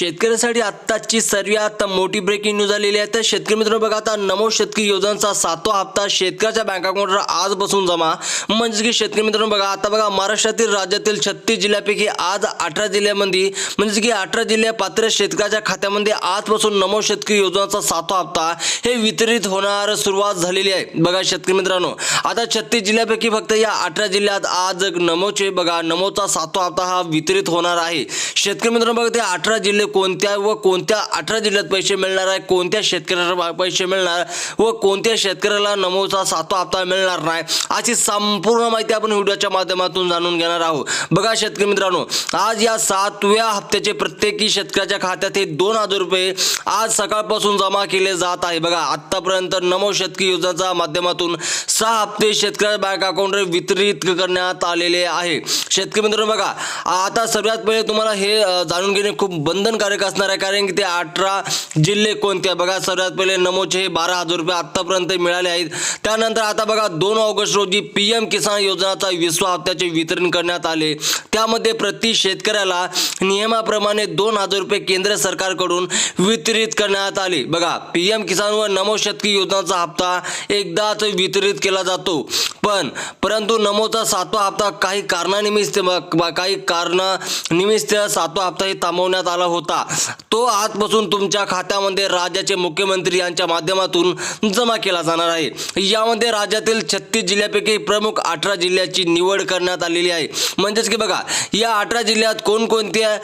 शेतकऱ्यासाठी आत्ताची सर्वात मोठी ब्रेकिंग न्यूज आलेली आहे. तर शेतकरी मित्रांनो बघा आता नमो शेतकरी योजनांचा सातवा हप्ता शेतकऱ्याच्या बँक अकाउंटवर आज बसून जमा. म्हणजे की शेतकरी मित्रांनो बघा आता बघा महाराष्ट्रातील राज्यातील छत्तीस जिल्ह्यापैकी आज अठरा जिल्ह्यामध्ये म्हणजे की अठरा जिल्ह्या पात्र शेतकऱ्याच्या खात्यामध्ये आजपासून नमो शेतकरी योजनाचा सातवा हप्ता हे वितरित होणार सुरुवात झालेली आहे. बघा शेतकरी मित्रांनो आता छत्तीस जिल्ह्यापैकी फक्त या अठरा जिल्ह्यात आज नमोचे बघा नमोचा सातवा हप्ता हा वितरित होणार आहे. शेतकरी मित्रांनो बघा ते अठरा जिल्हे कोणत्या व कोणत्या अठरा जिल्ह्यात पैसे मिळणार आहे कोणत्या शेतकऱ्याला पैसे मिळणार व कोणत्या शेतकऱ्याला नमोचा सातवा हप्ता मिळणार नाही अशी संपूर्ण माहिती आपण व्हिडिओच्या माध्यमातून जाणून घेणार आहोत. बघा शेतकरी मित्रांनो आज या सातव्या हप्त्याचे प्रत्येकी शेतकऱ्याच्या खात्यात हे दोन हजार रुपये आज सकाळपासून जमा केले जात आहे. बघा आतापर्यंत नमो शेतकरी योजनेच्या माध्यमातून सहा हप्ते शेतकऱ्या बँक अकाउंटवर वितरित करण्यात आलेले आहे. शेतकरी मित्रांनो बघा आता सर्वात पहिले तुम्हाला हे जाणून घेणे खूप बंधन बंधनकारक असणार आहे कारण की ते अठरा जिल्हे कोणते बघा सर्वात पहिले नमोचे हे बारा हजार रुपये आतापर्यंत मिळाले आहेत. त्यानंतर आता बघा दोन ऑगस्ट रोजी पी एम किसान योजनाचा विसवा हप्त्याचे वितरण करण्यात आले. त्यामध्ये प्रति शेतकऱ्याला नियमाप्रमाणे दोन हजार रुपये केंद्र सरकारकडून वितरित करण्यात आले. बघा पी एम किसान व नमो शेतकी योजनाचा हप्ता एकदाच वितरित केला जातो. पण परंतु नमोचा सातवा हप्ता काही कारणानिमित्त काही कारणानिमित्त सातवा हप्ता हे थांबवण्यात आला होता. होता. तो आजपासून तुमच्या खात्यामध्ये राज्याचे मुख्यमंत्री यांच्या माध्यमातून जमा केला जाणार आहे. यामध्ये राज्यातील छत्तीस जिल्ह्यापैकी प्रमुख अठरा जिल्ह्याची निवड करण्यात आलेली आहे. म्हणजेच की बघा या अठरा जिल्ह्यात कोणकोणते आहे?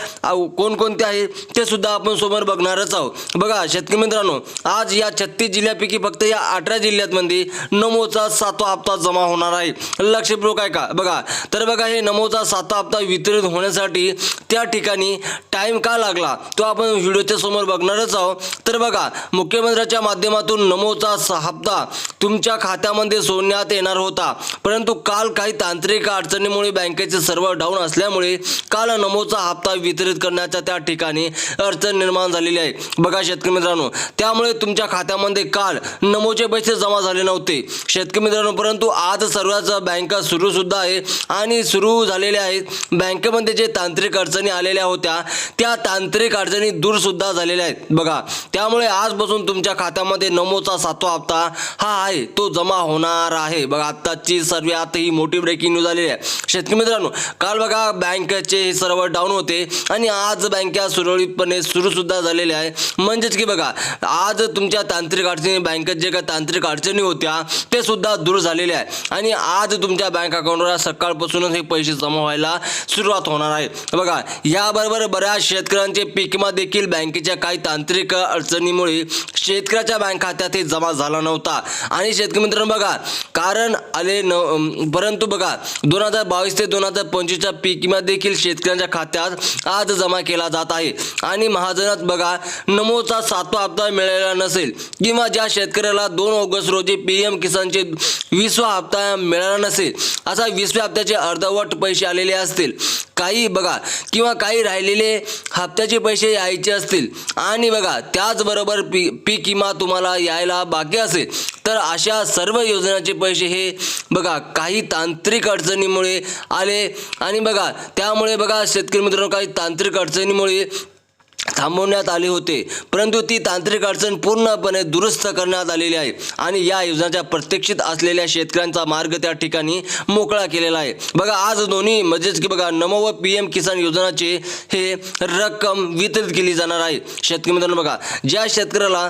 कोणकोणते आहे? ते सुद्धा आपण समोर बघणारच आहोत. बघा शेतकरी मित्रांनो आज या छत्तीस जिल्ह्यापैकी फक्त या अठरा जिल्ह्यातमध्ये नमोचा सातवा हप्ता जमा होणार आहे. लक्षपूर्वक आहे का? बघा तर बघा हे नमोचा सातवा हप्ता वितरित होण्यासाठी त्या ठिकाणी टाईम का लागला? तो आपण व्हिडिओच्या समोर बघणारच आहोत. तर बघा मुख्यमंत्र्याच्या माध्यमातून नमोचा हप्ता तुमच्या खात्यामध्ये सोडण्यात येणार होता. परंतु काल काही तांत्रिक अडचणीमुळे बँकेचे सर्व डाऊन असल्यामुळे काल नमोचा हप्ता वितरित करण्याच्या त्या ठिकाणी अडचण निर्माण झालेली आहे. बघा शेतकरी मित्रांनो त्यामुळे तुमच्या खात्यामध्ये काल नमोचे पैसे जमा झाले नव्हते. शेतकरी मित्रांनो परंतु आज सर्वच बँका सुरू सुद्धा आहे आणि सुरू झालेल्या आहेत. बँकेमध्ये जे तांत्रिक अडचणी आलेल्या होत्या त्या तांत्रिक अडचणी दूर सुद्धा झालेल्या आहेत. बघा त्यामुळे आजपासून तुमच्या खात्यामध्ये नमोचा सातवा हप्ता हा आहे तो जमा होणार आहे. बघा आत्ताची सर्वात ही मोठी ब्रेकिंग न्यूज आलेली आहे. शेतकरी मित्रांनो काल बघा बँकेचे हे सर्व डाऊन होते आणि आज बँका सुरळीतपणे सुरू सुद्धा झालेल्या आहे म्हणजेच की बघा आज तुमच्या तांत्रिक अडचणी बँकेत जे काही तांत्रिक अडचणी होत्या ते सुद्धा दूर झालेले आहे आणि आज तुमच्या बँक अकाउंटवर सकाळपासूनच हे पैसे जमा व्हायला सुरुवात होणार आहे. बघा याबरोबर बऱ्याच शेतकऱ्यांचे पिकमा देखील बँकेच्या काही तांत्रिक अडचणीमुळे शेतकऱ्याच्या बँक खात्यात हे जमा झाला नव्हता. आणि शेतकरी मित्रांनो बघा कारण आले न परंतु बघा दोन हजार बावीस ते दोन हजार पंचवीसच्या पीक विमा देखील शेतकऱ्यांच्या खात्यात आज जमा केला जात आहे. आणि महाजनात बघा नमोचा सातवा हप्ता मिळालेला नसेल किंवा ज्या शेतकऱ्याला दोन ऑगस्ट रोजी पी एम किसानचे वीसवा हप्ता मिळाला नसेल असा वीसव्या हप्त्याचे अर्धवट पैसे आलेले असतील. काही बघा किंवा काही राहिलेले हप्त्याचे पैसे यायचे असतील. आणि बघा त्याचबरोबर पी पीक विमा तुम्हाला यायला बाकी असेल. तर अशा सर्व योजनांचे पैसे म्हणजे हे बघा काही तांत्रिक अडचणीमुळे आले आणि बघा त्यामुळे बघा शेतकरी मित्रांनो काही तांत्रिक अडचणीमुळे थांबवण्यात आले होते. परंतु ती तांत्रिक अडचण पूर्णपणे दुरुस्त करण्यात आलेली आहे आणि या योजनेच्या प्रत्यक्षित असलेल्या शेतकऱ्यांचा मार्ग त्या ठिकाणी मोकळा केलेला आहे. बघा आज दोन्ही म्हणजेच की बघा नमो व पी एम किसान योजनाचे हे रक्कम वितरित केली जाणार आहे. शेतकरी मित्रांनो बघा ज्या शेतकऱ्याला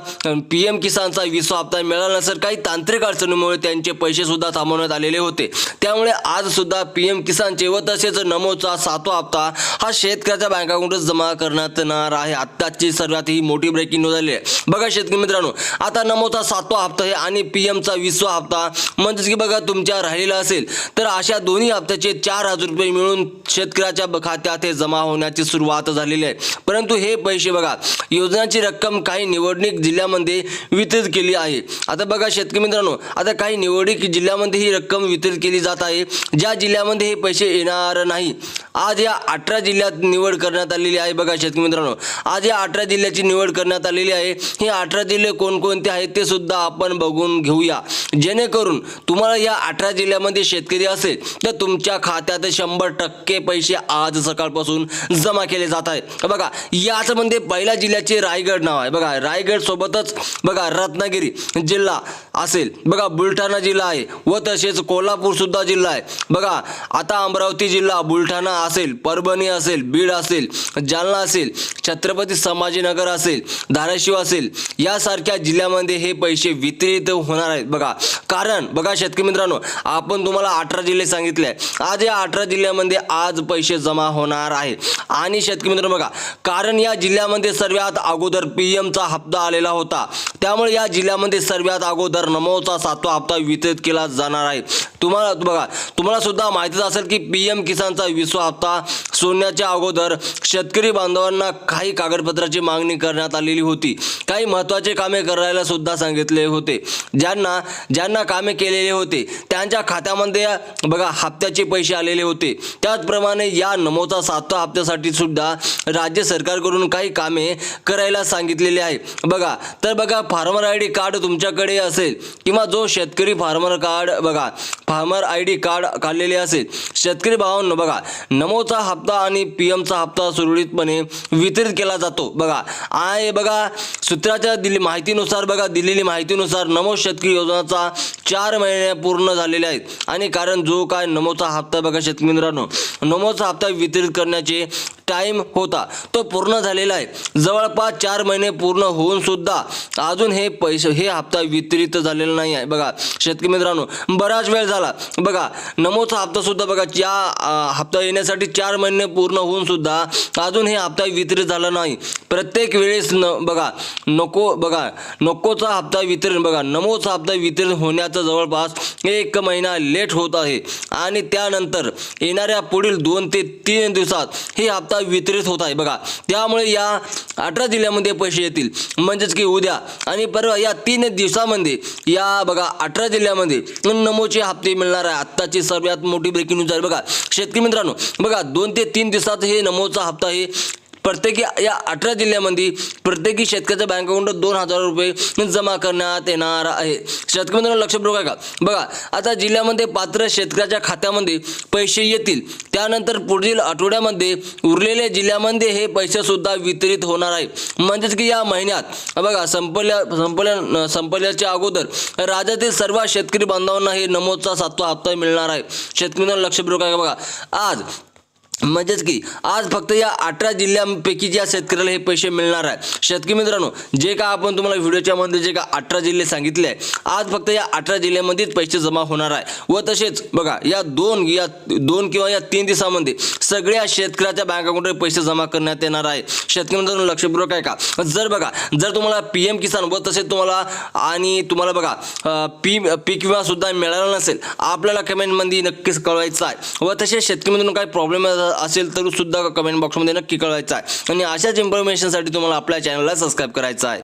पी एम किसानचा विसवा हप्ता मिळाला नसेल काही तांत्रिक अडचणीमुळे त्यांचे पैसे सुद्धा थांबवण्यात आलेले होते. त्यामुळे आज सुद्धा पी एम किसानचे व तसेच नमोचा सातवा हप्ता हा शेतकऱ्याच्या बँक अकाउंटच जमा करण्यात येणार आहे. आत्ताची सर्वात ही मोठी ब्रेकिंग न्यूज आली आहे. बघा शेतकरी मित्रांनो आता नमोचा सातवा हप्ता आहे आणि पी एमचा वीसवा हप्ता म्हणजेच की बघा तुमच्या राहिलेला असेल तर अशा दोन्ही हप्त्याचे चार हजार रुपये मिळून शेतकऱ्याच्या खात्यात हे जमा होण्याची सुरुवात झालेली आहे. परंतु हे पैसे बघा योजनाची रक्कम काही निवडणूक जिल्ह्यामध्ये वितरित केली आहे. आता बघा शेतकरी मित्रांनो आता काही निवडणूक जिल्ह्यामध्ये ही रक्कम वितरित केली जात आहे. ज्या जिल्ह्यामध्ये हे पैसे येणार नाही आज या अठरा जिल्ह्यात निवड करण्यात आलेली आहे बघा शेतकरी मित्रांनो. आज या अठरा जिल्ह्याची निवड करण्यात आलेली आहे. हे अठरा जिल्हे कोणकोणते आहेत ते सुद्धा आपण बघून घेऊया. जेणेकरून तुम्हाला या अठरा जिल्ह्यामध्ये शेतकरी असेल तर तुमच्या खात्यात शंभर टक्के पैसे आज सकाळपासून जमा केले जात आहेत. बघा याचमध्ये पहिल्या जिल्ह्याचे रायगड नाव आहे. बघा रायगड सोबतच बघा रत्नागिरी जिल्हा असेल. बघा बुलढाणा जिल्हा आहे. व तसेच कोल्हापूर सुद्धा जिल्हा आहे. बघा आता अमरावती जिल्हा बुलढाणा असेल परभणी असेल बीड असेल जालना असेल छत्रपती संभाजीनगर असेल धाराशिव असेल यासारख्या जिल्ह्यामध्ये हे पैसे वितरित होणार आहेत. बघा कारण बघा शेतकरी मित्रांनो आपण तुम्हाला अठरा जिल्हे सांगितले आहे आज या अठरा जिल्ह्यामध्ये आज पैसे जमा होणार आहे आणि शेतकरी मित्रांनो बघा कारण या जिल्ह्यामध्ये सर्वात अगोदर पी एमचा हप्ता आलेला होता. त्यामुळे या जिल्ह्यामध्ये सर्वात अगोदर नमोचा सातवा हप्ता वितरित केला जाणार आहे. तुम्हाला बघा तुम्हाला सुद्धा माहितीच असेल की पी एम किसानचा विसवा हप्ता सोडण्याच्या अगोदर शेतकरी बांधवांना काही कागदपत्राची मागणी करण्यात आलेली होती. काही महत्त्वाचे कामे करायला सुद्धा सांगितले होते. ज्यांना ज्यांना कामे केलेले होते त्यांच्या खात्यामध्ये बघा हप्त्याचे पैसे आलेले होते. त्याचप्रमाणे या नमोचा सातवा हप्त्यासाठी सुद्धा राज्य सरकारकडून काही कामे करायला सांगितलेले आहे. बघा तर बघा फार्मर आय डी कार्ड तुमच्याकडे असेल. किंवा जो शेतकरी फार्मर कार्ड बघा फार्मर आय डी कार्ड काढलेले असेल शेतकरी भावांनो बघा नमोचा हप्ता आणि पी एमचा हप्ता सुरळीतपणे वितरित केला जातो. बघा आहे बघा सूत्राच्या दिली माहितीनुसार बघा दिलेली माहितीनुसार नमो शेतकरी योजनाचा चार महिने पूर्ण झालेले आहेत. आणि कारण जो काय नमोचा हप्ता बघा शेतकरी मित्रांनो नमोचा हप्ता वितरित करण्याचे टाईम होता. तो पूर्ण झालेला आहे. जवळपास चार महिने पूर्ण होऊन सुद्धा अजून हे पैसे हे हप्ता वितरित झालेला नाही आहे. बघा शेतकरी मित्रांनो बराच वेळ झाला. बघा नमोचा हप्ता सुद्धा बघा या हप्ता येण्यासाठी चार महिने पूर्ण होऊन सुद्धा अजून हे हप्ता वितरित झाला नाही. प्रत्येक वेळेस न बघा नको बघा नकोचा हप्ता वितरण बघा नमोचा हप्ता वितरण होण्याचा जवळपास एक महिना लेट होत आहे. आणि त्यानंतर येणाऱ्या पुढील दोन ते तीन दिवसात हे हप्ता वितरित होत आहे. बघा त्यामुळे या अठरा जिल्ह्यामध्ये पैसे येतील. म्हणजेच की उद्या आणि परवा या तीन दिवसामध्ये या बघा अठरा जिल्ह्यामध्ये नमोचे हप्ते मिळणार आहे. आत्ताची सर्वात मोठी ब्रेकिंग न्यूज आहे. बघा शेतकरी मित्रांनो बघा दोन ते तीन दिवसात हे नमोचा हप्ता हे प्रत्येकी या अठरा जिल्ह्यामध्ये प्रत्येकी शेतकऱ्याच्या बँक अकाउंट दोन हजार रुपये जमा करण्यात येणार आहे. शेतकरी मित्रांनो लक्षपूर्वक आहे का बघा आता जिल्ह्यामध्ये पात्र शेतकऱ्याच्या खात्यामध्ये पैसे येतील. त्यानंतर पुढील आठवड्यामध्ये उरलेल्या जिल्ह्यामध्ये हे पैसे सुद्धा वितरित होणार आहे. म्हणजेच की या महिन्यात बघा संपल्या संपल्या संपल्याच्या अगोदर राज्यातील सर्व शेतकरी बांधवांना हे नमोदचा सातवा हप्ता मिळणार आहे. शेतकरी लक्ष लक्षपूर्वक आहे का बघा. आज म्हणजेच की आज फक्त या अठरा जिल्ह्यांपैकी ज्या शेतकऱ्याला हे पैसे मिळणार आहे शेतकरी मित्रांनो जे का आपण तुम्हाला व्हिडिओच्या मध्ये जे का अठरा जिल्हे सांगितले आहे आज फक्त या अठरा जिल्ह्यामध्येच पैसे जमा होणार आहे व तसेच बघा या दोन या दोन किंवा या तीन दिवसामध्ये सगळ्या शेतकऱ्याच्या बँक अकाउंटवर पैसे जमा करण्यात येणार आहे. शेतकरी मित्रांनो लक्षपूर्वक आहे का जर बघा जर तुम्हाला पी एम किसान व तसेच तुम्हाला आणि तुम्हाला बघा पी पीक विमा सुद्धा मिळाला नसेल आपल्याला कमेंटमध्ये नक्कीच कळवायचं आहे. व तसेच शेतकरी मित्रांनो काही प्रॉब्लेम असेल तर सुद्धा कमेंट बॉक्समध्ये नक्की कळवायचं आहे. आणि अशाच इन्फॉर्मेशनसाठी तुम्हाला आपल्या चॅनलला सबस्क्राईब करायचं आहे.